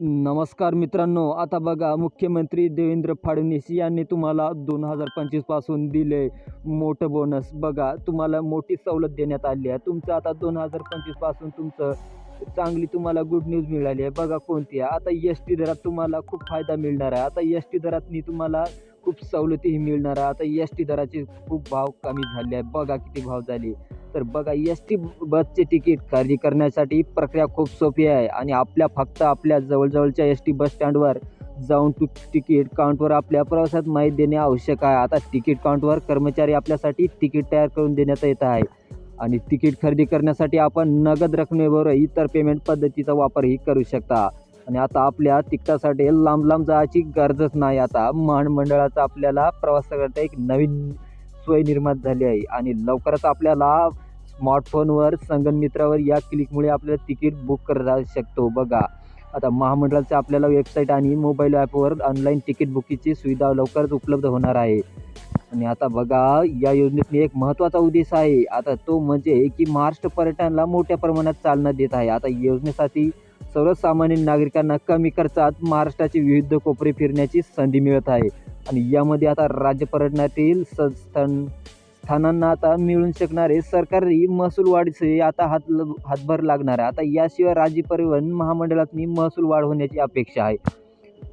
नमस्कार मित्रांनो आता बघा मुख्यमंत्री देवेंद्र फडणवीस यांनी तुम्हाला दोन हजार पंचवीसपासून दिले मोठं बोनस बघा तुम्हाला मोठी सवलत देण्यात आली आहे. तुमचं आता दोन हजार पंचवीसपासून तुमचं चांगली तुम्हाला गुड न्यूज मिळाली आहे. बघा कोणती आहे. आता एस टी दरात तुम्हाला खूप फायदा मिळणार आहे. आता एस टी दरातनी तुम्हाला खूप सवलतीही मिळणार आहे. आता एस टी दराचे खूप भाव कमी झाले आहे बघा किती भाव झाले. तर बघा एस टी बसचे तिकीट खरेदी करण्यासाठी प्रक्रिया खूप सोपी आहे आणि आपल्या फक्त आपल्या जवळजवळच्या एस टी बस स्टँडवर जाऊन तू तिकीट काउंटवर आपल्या प्रवासात माहिती देणे आवश्यक आहे. आता तिकीट काउंटवर कर्मचारी आपल्यासाठी तिकीट तयार करून देण्यात येत आहे. आणि तिकीट खरेदी करण्यासाठी आपण नगद रकमेबरोबर इतर पेमेंट पद्धतीचा वापरही करू शकता. आणि आता आपल्या तिकिटासाठी लांब लांब जायची गरजच नाही. आता महामंडळाचा आपल्याला प्रवासाकरता एक नवीन सोय निर्माण झाली आहे. आणि लवकरच आपल्याला स्मार्टफोनवर संगणमित्रावर या क्लिकमुळे आपल्याला तिकीट बुक करता शकतो. बघा आता महामंडळाचं आपल्याला वेबसाईट आणि मोबाईल ॲपवर ऑनलाईन तिकीट बुकिंगची सुविधा लवकरच उपलब्ध होणार आहे. आणि आता बघा या योजनेतून एक महत्त्वाचा उद्देश आहे. आता तो म्हणजे की महाराष्ट्र पर्यटनाला मोठ्या प्रमाणात चालना देत आहे. आता योजनेसाठी सर्वसामान्य नागरिकांना कमी खर्चात महाराष्ट्राचे विविध कोपरे फिरण्याची संधी मिळत आहे. आणि यामध्ये आता राज्य पर्यटनातील संस्थान स्थानांना आता मिळून शकणारे सरकारी महसूल वाढीचे आता हात हातभार लागणार आहे. आता याशिवाय राज्य परिवहन महामंडळातनी महसूल वाढ होण्याची अपेक्षा आहे.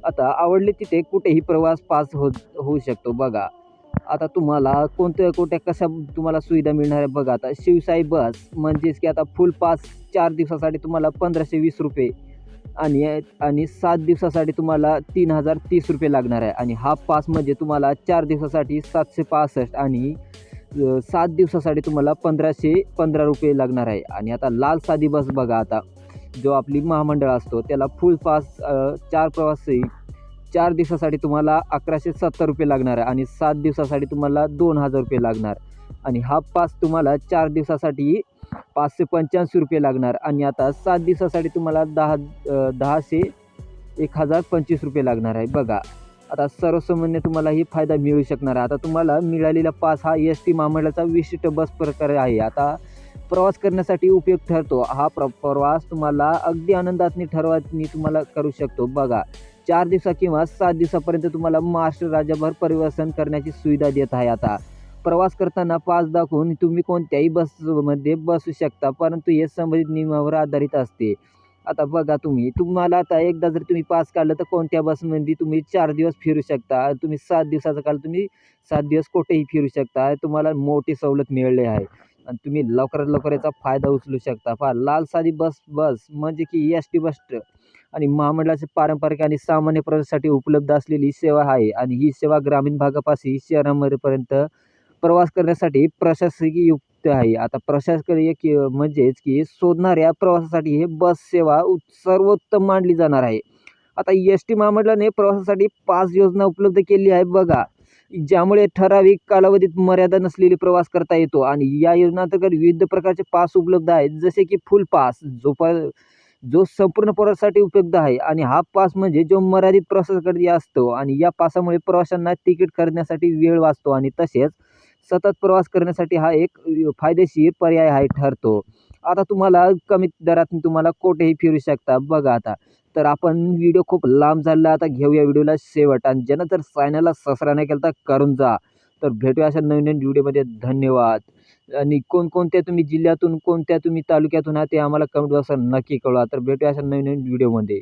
आता आवडले तिथे कुठेही प्रवास पास हो होऊ शकतो. बघा आता तुम्हाला कोणत्या कोणत्या कशा तुम्हाला सुविधा मिळणार आहे बघा. आता शिवसाई बस म्हणजेच की आता फुल पास चार दिवसासाठी तुम्हाला पंधराशे वीस रुपये आणि आणि सात दिवसासाठी तुम्हाला तीन हजार तीस रुपये लागणार आहे. आणि हाफ पास म्हणजे तुम्हाला चार दिवसासाठी सातशे पासष्ट आणि सात दिवसासाठी तुम्हाला पंधराशे पंधरा रुपये लागणार आहे. आणि आता लाल साधी बस बघा आता. जो आपली महामंडळ असतो त्याला फुल पास चार प्रवासी चार दिवसासाठी तुम्हाला अकराशे सत्तर रुपये लागणार आहे. आणि सात दिवसासाठी तुम्हाला दोन हजार रुपये लागणार. आणि हा पास तुम्हाला चार दिवसासाठी पाचशे पंच्याऐंशी रुपये लागणार. आणि आता सात दिवसासाठी तुम्हाला दहा दहाशे एक हजार पंचवीस रुपये लागणार आहे. बघा. आता सर्वसामान्य तुम्हाला ही फायदा मिळू शकणार आहे. आता तुम्हाला मिळालेला पास हा एस टी महामंडळाचा विशिष्ट बस प्रकार आहे. आता प्रवास करण्यासाठी उपयोग ठरतो. हा प्र प्रवास तुम्हाला अगदी आनंदातनी ठरवानी तुम्हाला करू शकतो. बघा चार दिवसा किंवा सात दिवसापर्यंत तुम्हाला महाराष्ट्र राज्यभर परिवहन करण्याची सुविधा देत आहे आता. प्रवास करताना पास दाखवून तुम्ही कोणत्याही बसमध्ये बसू शकता परंतु हे संबंधित नियमावर आधारित असते. आता बघा तुम्ही तुम्हाला आता एकदा जर तुम्ही पास काढलं तर कोणत्या बसमध्ये तुम्ही चार दिवस फिरू शकता? तुम्ही सात दिवसाचा काल तुम्ही सात दिवस कुठेही फिरू शकता. तुम्हाला मोठी सवलत मिळाली आहे. आणि तुम्ही लवकरात लवकर याचा फायदा उचलू शकता. पहा लाल साधी बस बस म्हणजे की एस टी बस आणि महामंडळाचे पारंपरिक आणि सामान्य प्रवासासाठी उपलब्ध असलेली सेवा आहे. आणि ही सेवा ग्रामीण भागापासून शहरामध्येपर्यंत प्रवास करण्यासाठी प्रशासकीय युक्त आहे. आता प्रशासकीय की म्हणजेच की शोधणाऱ्या प्रवासासाठी हे बस सेवा सर्वोत्तम मानली जाणार आहे. आता एस टी महामंडळाने प्रवासासाठी पास योजना उपलब्ध केली आहे बघा. ज्यामुळे ठराविक कालावधीत मर्यादा नसलेली प्रवास करता येतो आणि या योजनांतर्गत विविध प्रकारचे पास उपलब्ध आहेत. जसे की फुल पास जो प जो संपूर्ण प्रवासासाठी उपयुक्त आहे आणि हा पास म्हणजे जो मर्यादित प्रवासासाठी असतो आणि या पासामुळे प्रवाशांना तिकीट खरेदण्यासाठी वेळ वाचतो आणि तसेच सतत प्रवास करण्यासाठी हा एक फायदेशीर पर्याय आहे ठरतो. आता तुम्हाला कमी दरात तुम्हाला कुठेही फिरू शकता. बघा आता तर आपण व्हिडिओ खूप लांब झाला आता घेऊया व्हिडिओला शेवट. आणि ज्यानं जर चॅनलला सबस्क्राईब नाही केलं तर करून जा. तर भेटूया अशा नवीन नवीन व्हिडिओमध्ये धन्यवाद. आणि कोणकोणत्या तुम्ही जिल्ह्यातून कोणत्या तुम्ही तालुक्यातून आहात ते आम्हाला कमेंट बॉक्सवर नक्की कळवा. तर भेटूया अशा नवीन नवीन व्हिडिओमध्ये